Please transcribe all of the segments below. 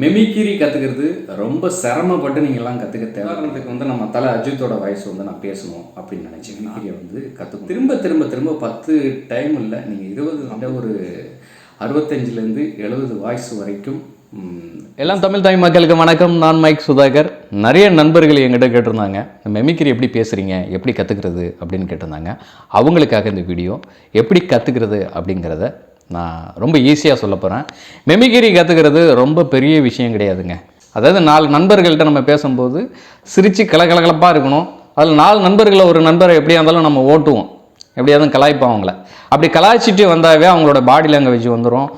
Mimicry கற்றுக்கிறது ரொம்ப சிரமப்பட்டு நீங்கள்லாம் கற்றுக்க தேவை உதாரணத்துக்கு வந்து நம்ம தலை அஜித்தோட வயசு வந்து நான் பேசணும் அப்படின்னு நினச்சிங்கன்னா இங்கே வந்து கற்றுக்கணும் திரும்ப திரும்ப திரும்ப பத்து டைம் இல்லை நீங்கள் இருபது விட ஒரு அறுபத்தஞ்சிலேருந்து எழுபது வாய்ஸ் வரைக்கும் எல்லாம் தமிழ் தாய் மக்களுக்கு வணக்கம். நான் மைக் சுதாகர். நிறைய நண்பர்கள் என்கிட்ட கேட்டிருந்தாங்க மெமிக்ரி எப்படி பேசுகிறீங்க எப்படி கற்றுக்கிறது அப்படின்னு கேட்டிருந்தாங்க. அவங்களுக்காக இந்த வீடியோ எப்படி கற்றுக்கிறது அப்படிங்கிறத நான் ரொம்ப ஈஸியாக சொல்ல போகிறேன் மெமிகிரி கற்றுக்கிறது ரொம்ப பெரிய விஷயம் கிடையாதுங்க. அதாவது நாலு நண்பர்கள்ட்ட நம்ம பேசும்போது சிரித்து கலகலகலப்பாக இருக்கணும். அதில் நாலு நண்பர்களை ஒரு நண்பரை எப்படியா இருந்தாலும் நம்ம ஓட்டுவோம். எப்படியாவது கலாய்ப்போம் அவங்கள. அப்படி கலாய்ச்சிட்டு வந்தாவே அவங்களோட பாடி லாங்குவேஜ் வந்துடும்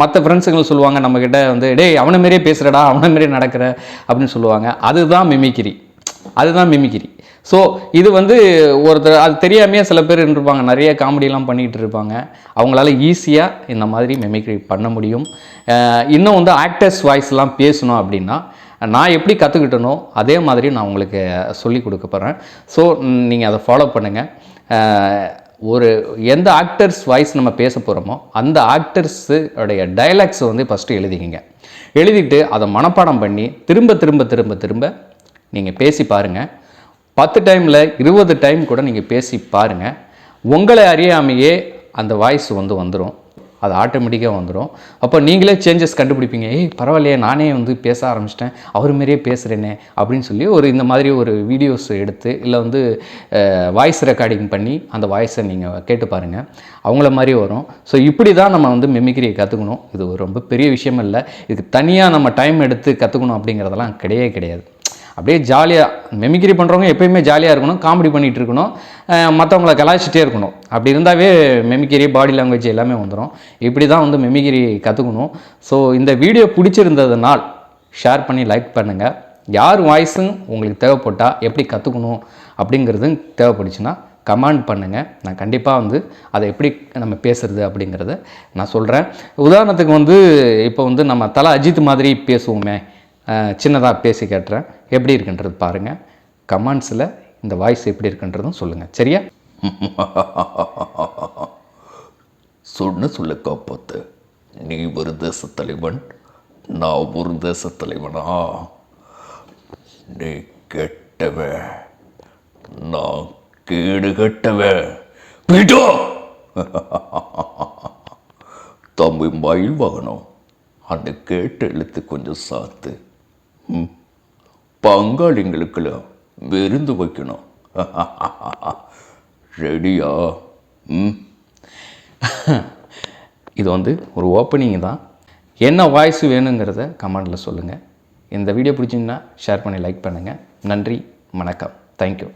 மற்ற ஃப்ரெண்ட்ஸுங்களும் சொல்லுவாங்க நம்மக்கிட்ட வந்து டேய் அவனை மாரியே பேசுகிறடா அவனை மாரியே நடக்கிற அப்படின்னு சொல்லுவாங்க. அதுதான் மிமிக்கிரி அதுதான் மிமிக்கிரி ஸோ இது வந்து ஒருத்தர் அது தெரியாமையே சில பேர் இருப்பாங்க நிறைய காமெடியெலாம் பண்ணிகிட்டு இருப்பாங்க. அவங்களால ஈஸியாக இந்த மாதிரி மெமிக்ரி பண்ண முடியும். இன்னும் வந்து ஆக்டர்ஸ் வாய்ஸ்லாம் பேசணும் அப்படின்னா நான் எப்படி கற்றுக்கிட்டனோ அதே மாதிரி நான் உங்களுக்கு சொல்லி கொடுக்க போகிறேன் ஸோ நீங்கள் அதை ஃபாலோ பண்ணுங்கள் ஒரு எந்த ஆக்டர்ஸ் வாய்ஸ் நம்ம பேச போகிறோமோ அந்த ஆக்டர்ஸு உடைய டைலாக்ஸை வந்து ஃபஸ்ட்டு எழுதிக்கிங்க. எழுதிட்டு அதை மனப்பாடம் பண்ணி திரும்ப திரும்ப திரும்ப திரும்ப நீங்கள் பேசி பாருங்கள் பத்து டைமில் இருபது டைம் கூட நீங்கள் பேசி பாருங்கள் உங்களை அறியாமையே அந்த வாய்ஸ் வந்து வந்துடும் அது ஆட்டோமேட்டிக்காக வந்துடும் அப்போ நீங்களே சேஞ்சஸ் கண்டுபிடிப்பீங்க. ஏய் பரவாயில்லையே நானே வந்து பேச ஆரம்பிச்சிட்டேன். அவர் மாரியே பேசுகிறேனே அப்படின்னு சொல்லி ஒரு இந்த மாதிரி ஒரு வீடியோஸ் எடுத்து இல்லை வந்து வாய்ஸ் ரெக்கார்டிங் பண்ணி அந்த வாய்ஸை நீங்கள் கேட்டு பாருங்கள் அவங்கள மாதிரி வரும். ஸோ இப்படி தான் நம்ம வந்து மிமிக்ரியை கற்றுக்கணும் இது ஒரு ரொம்ப பெரிய விஷயம் இல்லை. இதுக்கு தனியாக நம்ம டைம் எடுத்து கற்றுக்கணும் அப்படிங்கிறதெல்லாம் கிடையவே கிடையாது. அப்படியே ஜாலியாக மெமிக்ரி பண்ணுறவங்க எப்பயுமே ஜாலியாக இருக்கணும் காமெடி பண்ணிகிட்டு இருக்கணும் மற்றவங்கள கலாய்ச்சிட்டே இருக்கணும். அப்படி இருந்தாவே மெமிக்ரி பாடி லாங்குவேஜ் எல்லாமே வந்துடும் இப்படி தான் வந்து மெமிக்ரி கற்றுக்கணும் ஸோ இந்த வீடியோ பிடிச்சிருந்ததுனால் ஷேர் பண்ணி லைக் பண்ணுங்கள் யார் வாய்ஸும் உங்களுக்கு தேவைப்பட்டால் எப்படி கற்றுக்கணும் அப்படிங்கிறது தேவைப்பட்டுச்சுன்னா கமெண்ட் பண்ணுங்கள் நான் கண்டிப்பாக வந்து அதை எப்படி நம்ம பேசுகிறது அப்படிங்கிறத நான் சொல்கிறேன் உதாரணத்துக்கு வந்து இப்போ வந்து நம்ம தலை அஜித் மாதிரி பேசுவோமே. சின்னதாக பேசி கேட்டுறேன். எப்படி இருக்குன்றது பாருங்கள் கமெண்ட்ஸில் இந்த வாய்ஸ் எப்படி இருக்குன்றதும் சொல்லுங்கள் சரியா? சொன்ன சொல்ல காப்பாத்து. நீ ஒரு தேச தலைவன் நான் ஒரு தேச தலைவனா? நீ கெட்டவன் நான் கேடு கெட்டவன் பிடோ தம்பி மயில் வாகனம். அந்த கேட்ட எழுத்து கொஞ்சம் சாத்து. பங்காளிங்களுக்கெல்லாம் விருந்து வைக்கணும். ரெடியா? ம். இது வந்து ஒரு ஓப்பனிங் தான். என்ன வாய்ஸ் வேணுங்கிறத கமெண்டில் சொல்லுங்கள் இந்த வீடியோ பிடிச்சிங்கன்னா ஷேர் பண்ணி லைக் பண்ணுங்கள் நன்றி வணக்கம். தேங்க்யூ